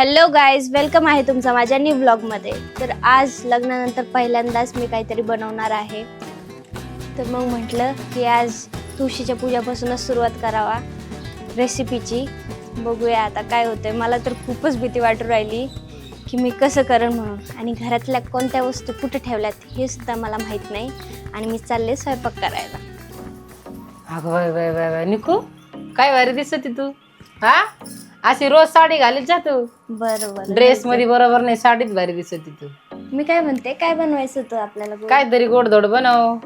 Hello guys welcome आहे तुमचा माझ्या न्यू ब्लॉगमध्ये तर आज लग्नानंतर पहिल्यांदाच मी काहीतरी बनवणार आहे. तर मग म्हटलं की आज तुळशीच्या पूजापासूनच सुरुवात करावा. रेसिपीची बघूया आता काय होतं मला तर खूपच भीती वाटू राहिली की मी कसं करेन म्हणून. आणि घरातल्या कोणत्या वस्तू कुठे ठेवल्यात हे सुद्धा मला माहीत नाही. आणि मी चालले स्वयंपाक करायला. अगं बाय बाय वय निकू काय वारी दिसत तू? हा? अशी रोज साडी घालीत जा तू. बरं बरं ड्रेस मध्ये बरोबर नाही साडीत भारी दिसत तू. मी काय म्हणते काय बनवायचं होतं आपल्याला गोड? काहीतरी गोडधोड बनव.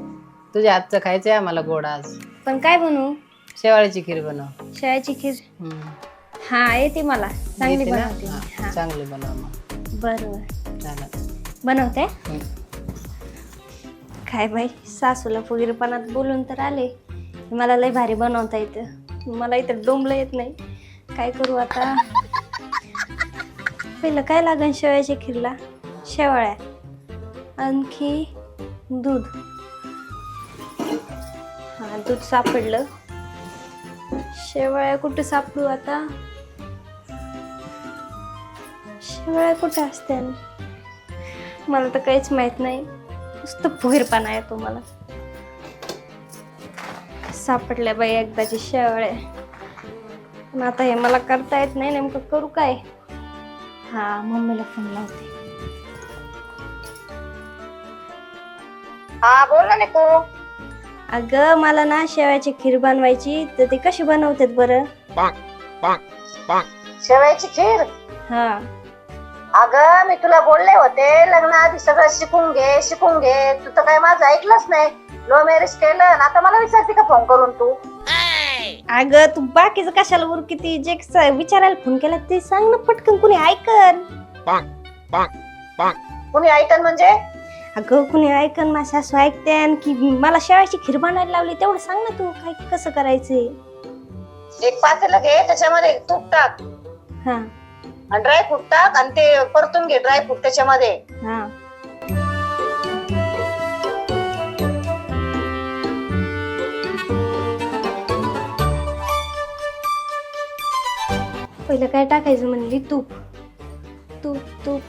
तुझ्या हातचं खायचंय आम्हाला गोड आज. पण काय बनवू? शेवाळ्याची खीर बनव. शेळ्याची खीर? हम्म. हा येते मला. चांगली येते ना? बनवते हा. हा. चांगली बनव मग. बरोबर. चालेल. बनवते? हम्म. काय बाई सासूला फुगीरपणात बोलून तर आले. मला लय भारी बनवता येतं. मला इथं डोंबलं येत नाही. काय करू आता? पहिलं काय लागन शेवयाच्या खीरला? शेवाळ्या. आणखी दूध. हा दूध सापडलं. शेवाळ्या कुठे सापडू आता? शेवाळ्या कुठे असते मला तर काहीच माहीत नाही. नुसतं फुगीरपणा येतो मला. सापडल्या बाई एकदाची शेवाळ्या. पण आता हे मला करता येत नाही नेमकं करू काय? हा मम्मीला फोन लावते. हा बोल ना निकू. अगं मला ना शेवयाची खीर बनवायची तर ती कशी बनवतात बरं? शेवयाची खीर? हा. अगं मी तुला बोलले होते लग्नाआधी सगळं शिकून घे शिकून घे. तू तर काय माझं ऐकलंच नाही. लो मॅरेज केलं आणि आता मला विचारते का फोन करून तू? अगं तू बाकीचं कशाला वर किती जे स- विचारायला फोन केला ते सांग ना पटकन. कुणी ऐकन? कुणी ऐकन म्हणजे? अगं कुणी ऐकन? माझी सासू ऐकते की मला शेवयाची खीर बनायला लावली. तेवढं सांग ना तू काय कसं करायचंय. एक पातेलं घे त्याच्यामध्ये तूप टाक. हा. आणि ड्रायफ्रूट टाक आणि ते परतून घे ड्रायफ्रूट त्याच्यामध्ये. हा. पहिलं काय टाकायचं म्हणली? तूप. तूप तूप.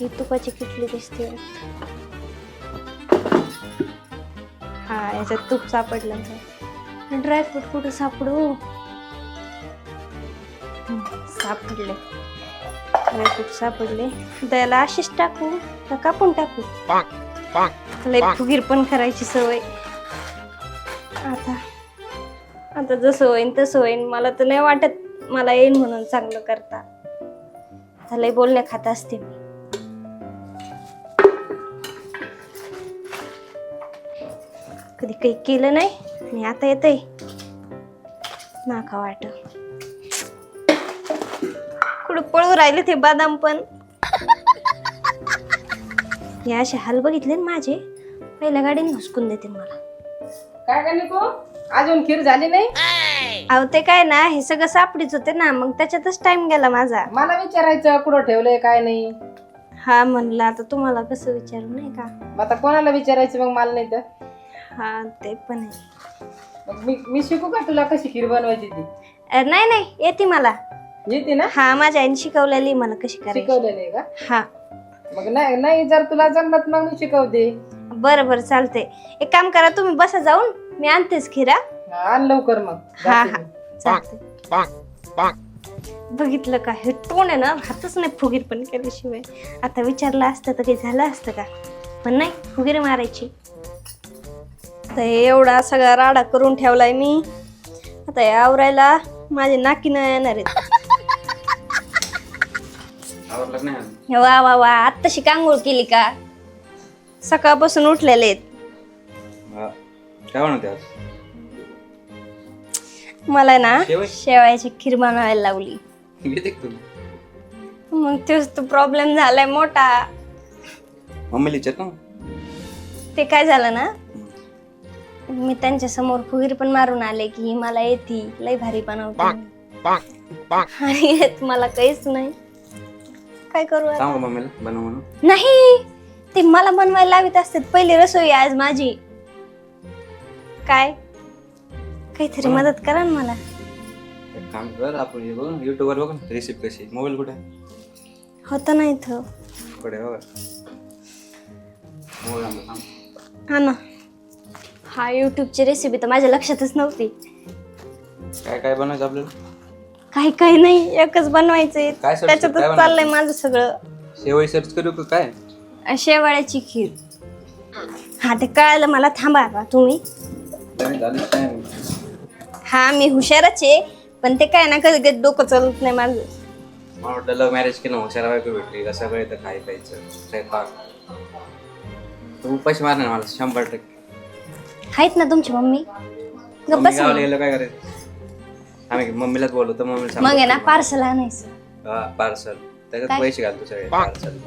ही तुपाची किटली दिसते. हा याच्यात तूप सापडलं ड्रायफ्रूट कुठं सापडू? सापडले. ड्रायफ्रूट सापडले. त्याला अशीच टाकू का कापून टाकू? लय फुगीर पण करायची सवय. आता आता जसं होईन तसं होईन. मला तर नाही वाटत. मला येईन म्हणून चांगलं करता. झालंय बोलणे बोलण्या खात असते मी. कधी काही केलं नाही आणि आता येतंय. नाका वाट. कुठं पळू राहिले ते बदाम पण? या असे हाल बघितले ना माझे पहिल्या गाडीने हुसकून देते मला. काय का अजून खीर झाली नाही? अहो ते काय ना हे सगळं सापडीच होते ना मग त्याच्यातच टाइम गेला माझा. मला विचारायचं कुठं ठेवलंय काय नाही? हा म्हणलं आता तुम्हाला कसं विचारू नाही का? मग आता कोणाला विचारायचं मग मला नाही तर? हा ते पण आहे. मग मी मी शिकू का तुला कशी खीर बनवायची ती? अ, नाही नाही येते मला. येते ना? हा माझ्या आईने शिकवलेली मला कशी करायची. शिकवलेलं आहे का? हा. मग नाही नाही जर तुला जमत मग मी शिकवते. बरं बरं चालते एक काम करा तुम्ही बसा जाऊन मी आणतेच खिरा आण लवकर मग. हा जाते हा मी. बघितलं का? हे टोन आहे ना हातच नाही फुगीर पण केल्याशिवाय. आता विचारलं असतं तर काही झालं असतं का? पण नाही फुगीर मारायची. तर हे एवढा सगळा राडा करून ठेवलाय मी. आता हे आवरायला माझे नाकी न येणार आहेत. नाही अजून? हे वा वा वा. आत्ताशी कांगोळ केली का? सकाळपासून उठलेले आहेत. हा. काय बनवते आज? मला ना शेवय? शेवयाची खीर बनवायला लावली. का मग तोच तो प्रॉब्लेम झालाय मोठा. मम्मीला विचार का ते काय झालं ना मी त्यांच्यासमोर फुगीर पण मारून आले की ही मला येते लय भारी बनवते आणि येत मला काहीच नाही. काय करू आता? सांगू मम्मीला बनव म्हणून. नाही ते मला बनवायला लावित असतात. पहिली रसोई आज माझी. काय? काहीतरी मदत करा ना मला. काम कर आपण हे बघ युट्यूबवर बघ ना रेसिपी कशी मोबाईल कुठे? होतं ना इथं. कुठे बघा. मोबाईल आणला थांब. हा ना. हा यूट्यूबची रेसिपी तर माझ्या लक्षातच नव्हती. काय काय बनवायचं आपल्याला? काही काही नाही एकच बनवायचंय काय त्याच्यातच काय बनवायचं? चाललंय माझं सगळं. शेवई सर्च करू का काय? शेवाळ्याची खीर. हा ते कळालं मला. थांबा तुम्ही. काय झालं? काय? हा मी हुशारच आहे पण ते काय ना कधी कधी डोकं चालत नाही माझं. मला वाटलं लव्ह मॅरेज केलं हुशार बायको भेटली का सगळं येतं काय प्यायचं स्वयंपाक. तू उपाशी मारणार मला शंभर टक्के. आहेत ना तुमची मम्मी? गप्प मम्मी बस गावाला ना. गेलं काय करायचं? आम्ही मम्मीलाच बोलवतो मम्मीला मग आहे ना. पार्सल आणायचं. हा पार्सल त्याच्यात? पैसे घालतो सगळे पार्सल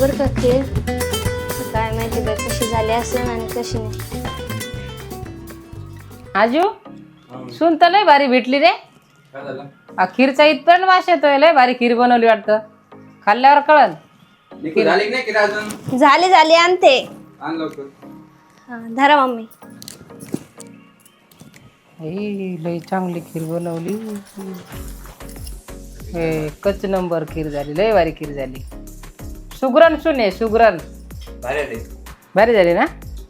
बरं का खीर काय माहिती बाई कशी झाली असेल आणि कशी नाही. आजू सुन तर लय भारी भेटली रे. काय झालं? खीरचा इथपर्यंत वास येतोय लय भारी खीर बनवली वाटतं. खाल्ल्यावर कळन. निकू झाली की नाही की अजून? झाली झाली आणते. आण लवकर. हा धरा मम्मी. ए, लय चांगली खीर बनवली. एकच नंबर खीर झाली लय भारी खीर झाली. सुगरण सुने सुगरण. भारी झाली ना?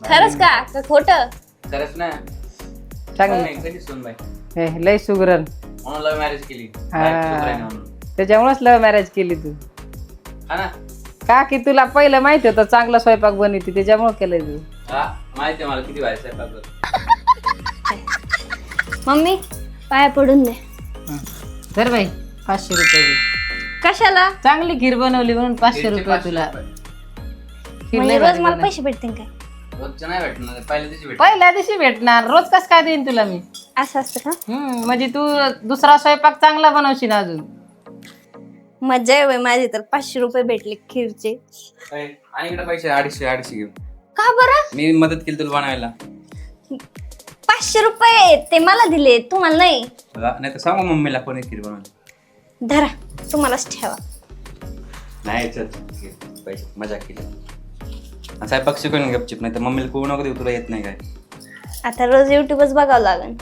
खरंच का? का खोटं? खरंच ना. चांगली नाही, कधी ए, लय सुगरण. म्हणून लव्ह मॅरेज केली. हा. म्हणून. त्याच्यामुळेच लव्ह मॅरेज केली तू. हा ना? का की तुला पहिलं माहिती होतं चांगला स्वयंपाक बनवते त्याच्यामुळे केलंय तू. हा माहिती आहे मला किती करतो. मम्मी पाया पडून दे. तर बाई पाचशे रुपये दे. कशाला? चांगली खीर बनवली म्हणून पाचशे रुपये तुला. खीर म्हणजे रोज मला बनवली. पैसे भेटतील काय रोजचं नाही भेटणार पहिल्या दिवशी भेट पहिल्या दिवशी भेटणार. रोज कस काय देईन तुला मी? असं असतं का? हम्म म्हणजे तू दुसरा स्वयंपाक चांगला बनवशील अजून. मजा आहे बाई माझी तर पाचशे रुपये भेटले खीरचे. आणि इकडे पैसे अडीचशे अडीचशे घेऊ का बरं? मी मदत केली तुला बनवायला. पाचशे रुपये ते मला दिले तुम्हाला नाही. नाही तर सांगू मम्मीला कोणी खीर बनवायला धरा. तुम्हालाच ठेवा. नाही चल पैसे मजा केली. आणि स्वयंपाक शिकवून गपचिप नाही तर मम्मीला कोण नको देऊ तुला येत नाही काय. आता रोज युट्यूबच बघावं लागेल.